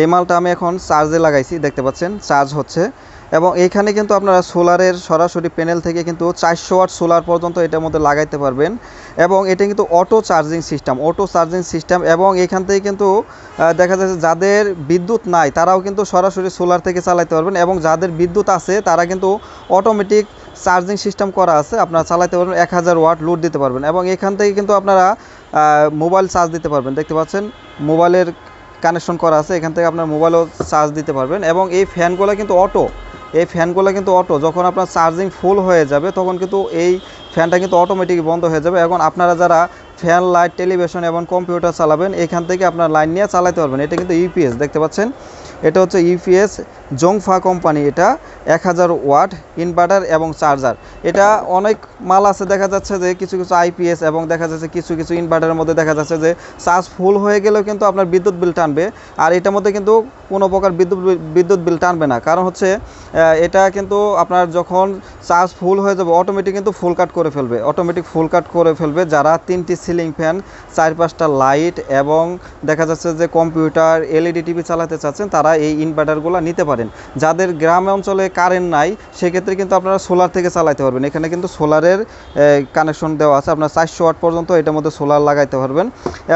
এই মালটা আমি এখন চার্জে লাগাইছি, দেখতে পাচ্ছেন চার্জ হচ্ছে। এবং এইখানে কিন্তু আপনারা সোলারের সরাসরি প্যানেল থেকে কিন্তু চারশো ওয়াট সোলার পর্যন্ত এটার মধ্যে লাগাইতে পারবেন। এবং এটা কিন্তু auto charging system auto charging system এবং এখান থেকে কিন্তু দেখা যাচ্ছে যাদের বিদ্যুৎ নাই, তারাও কিন্তু সরাসরি সোলার থেকে চালাইতে পারবেন এবং যাদের বিদ্যুৎ আছে, তারা কিন্তু অটোমেটিক চার্জিং সিস্টেম করা আছে, আপনারা চালাতে পারবেন এক হাজার ওয়াট লোড দিতে পারবেন। এবং এখান থেকে কিন্তু আপনারা মোবাইল চার্জ দিতে পারবেন, দেখতে পাচ্ছেন? মোবাইলের কানেকশন করা আছে, এখান থেকে আপনার মোবাইলও চার্জ দিতে পারবেন। এবং এই ফ্যানগুলো কিন্তু অটো এই ফ্যানগুলো কিন্তু অটো যখন আপনার চার্জিং ফুল হয়ে যাবে, তখন কিন্তু এই ফ্যানটা কিন্তু অটোমেটিক বন্ধ হয়ে যাবে। এখন আপনারা যারা ফ্যান, লাইট, টেলিভিশন এবং কম্পিউটার চালাবেন। এখান থেকে আপনার লাইন নিয়ে চালাতে পারবেন। এটা কিন্তু ইউপিএস, দেখতে পাচ্ছেন? এটা হচ্ছে ইউপিএস জংফা কোম্পানি। এটা এক হাজার ওয়াট ইনভার্টার এবং চার্জার। এটা অনেক মাল আছে, দেখা যাচ্ছে যে কিছু কিছু আইপিএস এবং দেখা যাচ্ছে কিছু কিছু ইনভার্টারের মধ্যে দেখা যাচ্ছে যে চার্জ ফুল হয়ে গেলেও কিন্তু আপনার বিদ্যুৎ বিল টানবে। আর এটার মধ্যে কিন্তু কোনো প্রকার বিদ্যুৎ বিদ্যুৎ বিল টানবে না। কারণ হচ্ছে এটা কিন্তু আপনার যখন চার্জ ফুল হয়ে যাবে অটোমেটিক কিন্তু ফুল কাট করে ফেলবে। অটোমেটিক ফুল কাট করে ফেলবে যারা তিনটি সিলিং ফ্যান চার পাঁচটা লাইট এবং দেখা যাচ্ছে যে কম্পিউটার, এলইডি, টিভি চালাতে চাচ্ছেন, তারা এই ইনভার্টারগুলো নিতে পারেন। যাদের গ্রাম অঞ্চলে কারেন্ট নাই, সেক্ষেত্রে কিন্তু আপনারা সোলার থেকে চালাতে পারবেন। এখানে কিন্তু সোলারের কানেকশন দেওয়া আছে। আপনার চারশো ওয়াট পর্যন্ত এটার মধ্যে সোলার লাগাইতে পারবেন।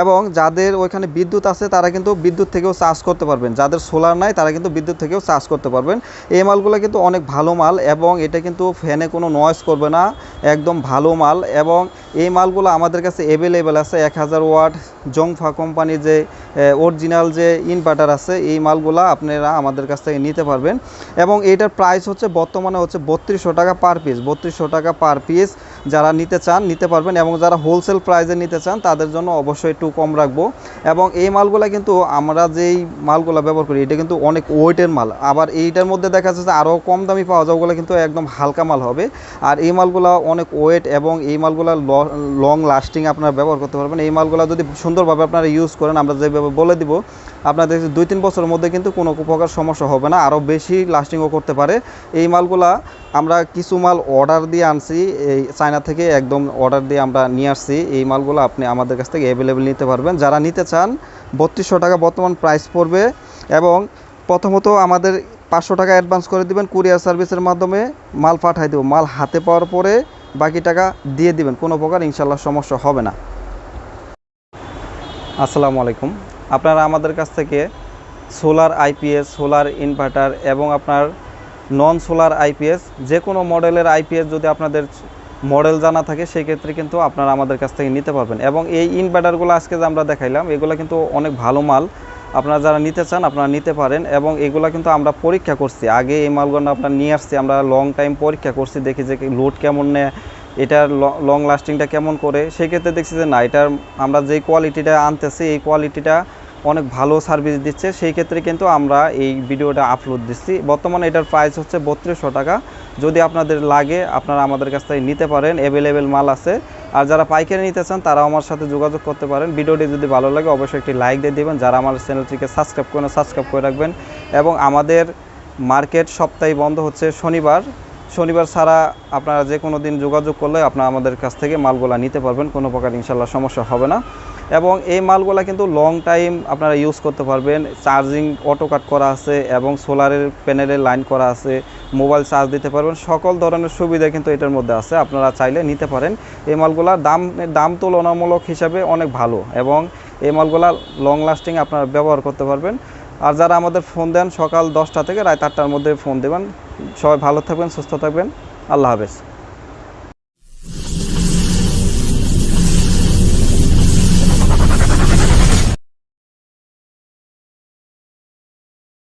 এবং যাদের ওইখানে বিদ্যুৎ আছে, তারা কিন্তু বিদ্যুৎ থেকেও চার্জ করতে পারবেন। যাদের সোলার নাই, তারা কিন্তু বিদ্যুৎ থেকেও চার্জ করতে পারবেন। এই মালগুলো কিন্তু অনেক ভালো মাল এবং এটা কিন্তু ফ্যানে কোনো নয়েজ করবে না। একদম ভালো মাল এবং এই মালগুলো আমাদের কাছে অ্যাভেলেবেল আছে, এক হাজার ওয়াট জংফা কোম্পানির যে অরিজিনাল যে ইনভার্টার আছে, এই মালগুলো আপনারা আমাদের কাছ থেকে নিতে পারবেন। এবং এইটার প্রাইস হচ্ছে, বর্তমানে হচ্ছে বত্রিশশো টাকা পার পিস বত্রিশশো টাকা পার পিস যারা নিতে চান, নিতে পারবেন। এবং যারা হোলসেল প্রাইসে নিতে চান, তাদের জন্য অবশ্যই একটু কম রাখব। এবং এই মালগুলো কিন্তু আমরা যেই মালগুলো ব্যবহার করি, এটা কিন্তু অনেক ওয়েটের মাল। আবার এইটার মধ্যে দেখা যাচ্ছে আরও কম দামি পাওয়া যায় কিন্তু একদম হালকা মাল হবে। আর এই মালগুলো অনেক ওয়েট এবং এই মালগুলো লং লাস্টিং আপনারা ব্যবহার করতে পারবেন। এই মালগুলো যদি সুন্দরভাবে আপনারা ইউজ করেন, আমরা যেভাবে বলে দিব, আপনাদের দুই তিন বছরের মধ্যে কিন্তু কোনো প্রকার সমস্যা হবে না আরও বেশি লাস্টিংও করতে পারে। এই মালগুলা আমরা কিছু মাল অর্ডার দিয়ে আনছি, এই চায়না থেকে একদম অর্ডার দিয়ে আমরা নিয়ে আসছি। এই মালগুলো আপনি আমাদের কাছ থেকে অ্যাভেলেবেল নিতে পারবেন। যারা নিতে চান, বত্রিশশো টাকা বর্তমান প্রাইস পড়বে এবং প্রথমত আমাদের পাঁচশো টাকা অ্যাডভান্স করে দিবেন কুরিয়ার সার্ভিসের মাধ্যমে মাল পাঠাই দেবো। মাল হাতে পাওয়ার পরে বাকি টাকা দিয়ে দিবেন, কোনো প্রকার ইনশাল্লাহ সমস্যা হবে না। আসসালামু আলাইকুম। আপনারা আমাদের কাছ থেকে সোলার আইপিএস, সোলার ইনভার্টার এবং আপনার নন সোলার আইপিএস, যে কোনো মডেলের আইপিএস যদি আপনাদের মডেল জানা থাকে, সেই ক্ষেত্রে কিন্তু আপনারা আমাদের কাছ থেকে নিতে পারবেন। এবং এই ইনভার্টারগুলো আজকে যে আমরা দেখাইলাম, এগুলো কিন্তু অনেক ভালো মাল। আপনারা যারা নিতে চান, আপনারা নিতে পারেন এবং এগুলো কিন্তু আমরা পরীক্ষা করছি। আগে এই মালগুলো আপনার নিয়ে আসছি, আমরা লং টাইম পরীক্ষা করছি, দেখি যে লোড কেমন নেয়, এটার লং লাস্টিংটা কেমন করে। সেক্ষেত্রে দেখছি যে না, এটার আমরা যেই কোয়ালিটিটা আনতেছি, এই কোয়ালিটিটা অনেক ভালো সার্ভিস দিচ্ছে। সেই ক্ষেত্রে কিন্তু আমরা এই ভিডিওটা আপলোড দিচ্ছি। বর্তমানে এটার প্রাইস হচ্ছে বত্রিশশো টাকা। যদি আপনাদের লাগে, আপনারা আমাদের কাছ থেকে নিতে পারেন। অ্যাভেলেবেল মাল আছে। আর যারা পাইকারি নিতে চান, তারাও আমার সাথে যোগাযোগ করতে পারেন। ভিডিওটি যদি ভালো লাগে, অবশ্যই একটি লাইক দিয়ে দেবেন। যারা আমার চ্যানেলটিকে সাবস্ক্রাইব করেন সাবস্ক্রাইব করে রাখবেন। এবং আমাদের মার্কেট সপ্তাহে বন্ধ হচ্ছে শনিবার। শনিবার ছাড়া আপনারা যে কোনো দিন যোগাযোগ করলে আপনারা আমাদের কাছ থেকে মালগুলা নিতে পারবেন। কোনো প্রকার ইনশাল্লাহ সমস্যা হবে না। এবং এই মালগুলা কিন্তু লং টাইম আপনারা ইউজ করতে পারবেন। চার্জিং অটো কাট করা আছে এবং সোলারের প্যানেলের লাইন করা আছে। মোবাইল চার্জ দিতে পারবেন। সকল ধরনের সুবিধা কিন্তু এটার মধ্যে আছে। আপনারা চাইলে নিতে পারেন। এই মালগুলার দাম দাম তুলনামূলক হিসাবে অনেক ভালো এবং এই মালগুলা লং লাস্টিং আপনারা ব্যবহার করতে পারবেন। আর যারা আমাদের ফোন দেন, সকাল দশটা থেকে রাত আটটার মধ্যে ফোন দেবেন। সবাই ভালো থাকবেন, সুস্থ থাকবেন। আল্লাহ হাফেজ।